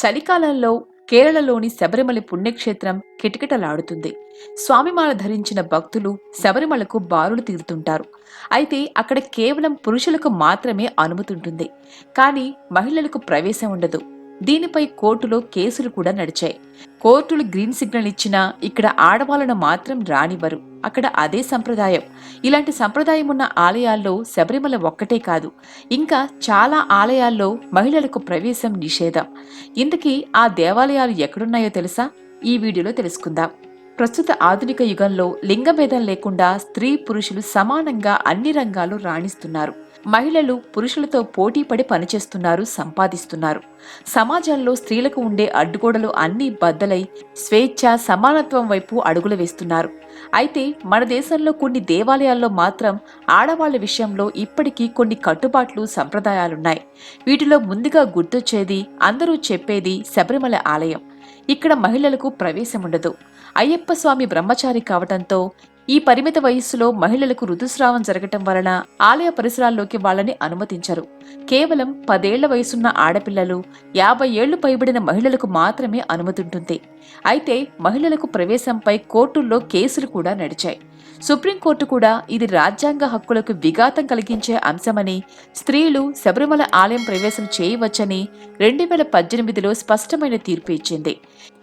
చలికాలంలో కేరళలోని శబరిమల పుణ్యక్షేత్రం కిటకిటలాడుతుంది. స్వామిమాల ధరించిన భక్తులు శబరిమలకు బారులు తీరుతుంటారు. అయితే అక్కడ కేవలం పురుషులకు మాత్రమే అనుమతి ఉంటుంది కానీ మహిళలకు ప్రవేశం ఉండదు. దీనిపై కోర్టులో కేసులు కూడా నడిచాయి. కోర్టులు గ్రీన్ సిగ్నల్ ఇచ్చినా ఇక్కడ ఆడవాళ్ళను మాత్రం రానివ్వరు. అక్కడ అదే సంప్రదాయం. ఇలాంటి సంప్రదాయం ఉన్న ఆలయాల్లో శబరిమల ఒక్కటే కాదు. ఇంకా చాలా ఆలయాల్లో మహిళలకు ప్రవేశం నిషేధం. ఇంతకీ ఆ దేవాలయాలు ఎక్కడున్నాయో తెలుసా? ఈ వీడియోలో తెలుసుకుందాం. ప్రస్తుత ఆధునిక యుగంలో లింగభేదం లేకుండా స్త్రీ పురుషులు సమానంగా అన్ని రంగాలు రాణిస్తున్నారు. మహిళలు పురుషులతో పోటీపడి పనిచేస్తున్నారు సంపాదిస్తున్నారు. సమాజంలో స్త్రీలకు ఉండే అడ్డుగోడలు అన్నీ బద్దలై స్వేచ్ఛ సమానత్వం వైపు అడుగులు వేస్తున్నారు. అయితే మన దేశంలో కొన్ని దేవాలయాల్లో మాత్రం ఆడవాళ్ళ విషయంలో ఇప్పటికీ కొన్ని కట్టుబాట్లు సంప్రదాయాలున్నాయి. వీటిలో ముందుగా గుర్తొచ్చేది అందరూ చెప్పేది శబరిమల ఆలయం. ఇక్కడ మహిళలకు ప్రవేశం ఉండదు అయ్యప్ప స్వామి బ్రహ్మచారి కావటంతో ఈ పరిమిత వయస్సులో మహిళలకు ఋతుస్రావం జరగటం వలన ఆలయ పరిసరాల్లోకి వాళ్ళని అనుమతించరు. కేవలం పదేళ్ళ వయసున్న ఆడపిల్లలు యాభై ఏళ్ళు పైబడిన మహిళలకు మాత్రమే అనుమతి ఉంటుంది అయితే మహిళలకు ప్రవేశంపై కోర్టుల్లో కేసులు కూడా నడిచాయి. సుప్రీంకోర్టు కూడా ఇది రాజ్యాంగ హక్కులకు విఘాతం కలిగించే అంశమని స్త్రీలు శబరిమల ఆలయం ప్రవేశం చేయవచ్చని రెండు వేల పద్దెనిమిదిలో స్పష్టమైన తీర్పు ఇచ్చింది.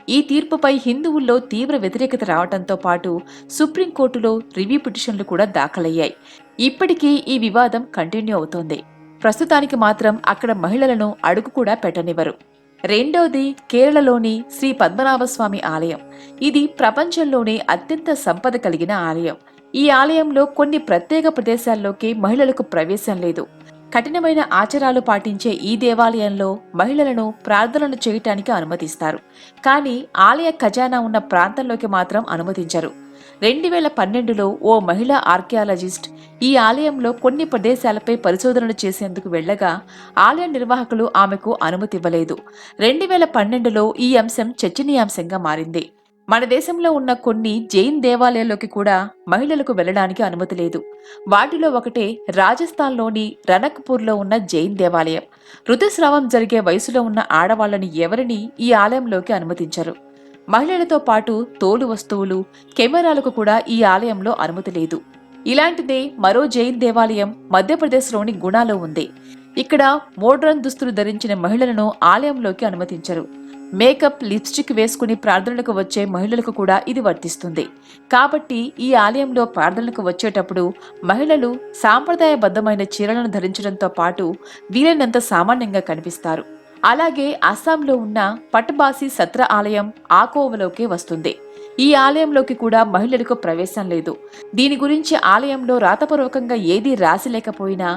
ఈ తీర్పుపై హిందువుల్లో తీవ్ర వ్యతిరేకత రావడంతో పాటు సుప్రీంకోర్టులో రివ్యూ పిటిషన్లు కూడా దాఖలయ్యాయి. ఇప్పటికీ ఈ వివాదం కంటిన్యూ అవుతోంది. ప్రస్తుతానికి మాత్రం అక్కడ మహిళలను అడుగు కూడా పెట్టనివ్వరు. రెండోది కేరళలోని శ్రీ పద్మనాభస్వామి ఆలయం. ఇది ప్రపంచంలోనే అత్యంత సంపద కలిగిన ఆలయం. ఈ ఆలయంలో కొన్ని ప్రత్యేక ప్రదేశాల్లోకి మహిళలకు ప్రవేశం లేదు. కఠినమైన ఆచారాలు పాటించే ఈ దేవాలయంలో మహిళలను ప్రార్థనలు చేయటానికి అనుమతిస్తారు. కానీ ఆలయ ఖజానా ఉన్న ప్రాంతంలోకి మాత్రం అనుమతించరు. రెండు వేల పన్నెండులో ఓ మహిళా ఆర్కియాలజిస్ట్ ఈ ఆలయంలో కొన్ని ప్రదేశాలపై పరిశోధనలు చేసేందుకు వెళ్ళగా ఆలయ నిర్వాహకులు ఆమెకు అనుమతి ఇవ్వలేదు రెండు వేల పన్నెండులో ఈ అంశం చర్చనీయాంశంగా మారింది. మన దేశంలో ఉన్న కొన్ని జైన్ దేవాలయాల్లోకి కూడా మహిళలకు వెళ్ళడానికి అనుమతి లేదు. వాటిలో ఒకటే రాజస్థాన్లోని రనక్పూర్లో ఉన్న జైన్ దేవాలయం. ఋతుస్రావం జరిగే వయసులో ఉన్న ఆడవాళ్ళను ఎవరిని ఈ ఆలయంలోకి అనుమతించరు. మహిళలతో పాటు తోలు వస్తువులు కెమెరాలకు కూడా ఈ ఆలయంలో అనుమతి లేదు. ఇలాంటిదే మరో జైన్ దేవాలయం మధ్యప్రదేశ్లోని గుణాలో ఉంది. ఇక్కడ మోడ్రన్ దుస్తులు ధరించిన మహిళలను ఆలయంలోకి అనుమతించరు. మేకప్ లిప్స్టిక్ వేసుకుని ప్రార్థనలకు వచ్చే మహిళలకు కూడా ఇది వర్తిస్తుంది. కాబట్టి ఈ ఆలయంలో ప్రార్థనలకు వచ్చేటప్పుడు మహిళలు సాంప్రదాయబద్ధమైన చీరలను ధరించడంతో పాటు వీలైనంత సామాన్యంగా కనిపిస్తారు. అలాగే అస్సాంలో ఉన్న పట్బాసి సత్ర ఆలయం ఆకోవలోకే వస్తుంది. ఈ ఆలయంలోకి కూడా మహిళలకు ప్రవేశం లేదు. దీని గురించి ఆలయంలో రాతపూర్వకంగా ఏదీ రాసి లేకపోయినా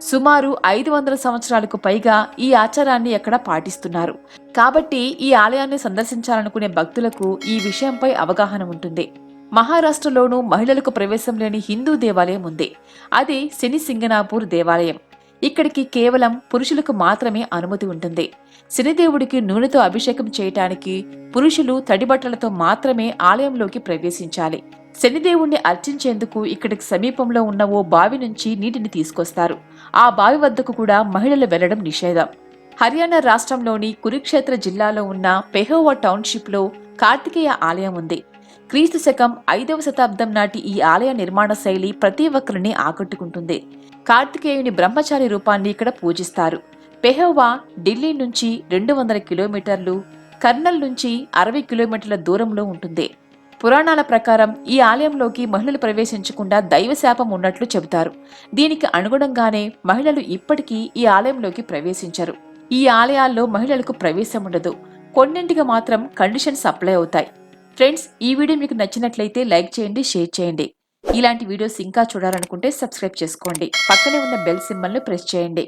సుమారు ఐదు వందల సంవత్సరాలకు పైగా ఈ ఆచారాన్ని ఎక్కడ పాటిస్తున్నారు. కాబట్టి ఈ ఆలయాన్ని సందర్శించాలనుకునే భక్తులకు ఈ విషయంపై అవగాహన ఉంటుంది. మహారాష్ట్రలోనూ మహిళలకు ప్రవేశం లేని హిందూ దేవాలయం ఉంది. అది శని సింగనాపూర్ దేవాలయం. ఇక్కడికి కేవలం పురుషులకు మాత్రమే అనుమతి ఉంటుంది. శనిదేవుడికి నూనెతో అభిషేకం చేయటానికి పురుషులు తడిబట్టలతో మాత్రమే ఆలయంలోకి ప్రవేశించాలి. శనిదేవుణ్ణి అర్చించేందుకు ఇక్కడికి సమీపంలో ఉన్న ఓ బావి నుంచి నీటిని తీసుకొస్తారు. ఆ బావి వద్దకు కూడా మహిళలు వెళ్ళడం నిషేధం. హర్యానా రాష్ట్రంలోని కురుక్షేత్ర జిల్లాలో ఉన్న పెహోవా టౌన్షిప్లో కార్తికేయ ఆలయం ఉంది. క్రీస్తు శకం ఐదవ శతాబ్దం నాటి ఈ ఆలయ నిర్మాణ శైలి ప్రతి ఒక్కరిని ఆకట్టుకుంటుంది. కార్తికేయుని బ్రహ్మచారి రూపాన్ని ఇక్కడ పూజిస్తారు. పెహోవా ఢిల్లీ నుంచి రెండు వందల కిలోమీటర్లు కర్నల్ నుంచి అరవై కిలోమీటర్ల దూరంలో ఉంటుంది. పురాణాల ప్రకారం ఈ ఆలయంలోకి మహిళలు ప్రవేశించకుండా దైవశాపం ఉన్నట్లు చెబుతారు. దీనికి అనుగుణంగానే మహిళలు ఇప్పటికీ ఈ ఆలయంలోకి ప్రవేశించరు. ఈ ఆలయాల్లో మహిళలకు ప్రవేశం ఉండదు. కొన్నింటికి మాత్రం కండిషన్స్ అప్లై అవుతాయి. ఫ్రెండ్స్ ఈ వీడియో మీకు నచ్చినట్లయితే లైక్ చేయండి షేర్ చేయండి. ఇలాంటి వీడియోస్ ఇంకా చూడాలనుకుంటే సబ్స్క్రైబ్ చేసుకోండి. పక్కనే ఉన్న బెల్ సింబల్ను ప్రెస్ చేయండి.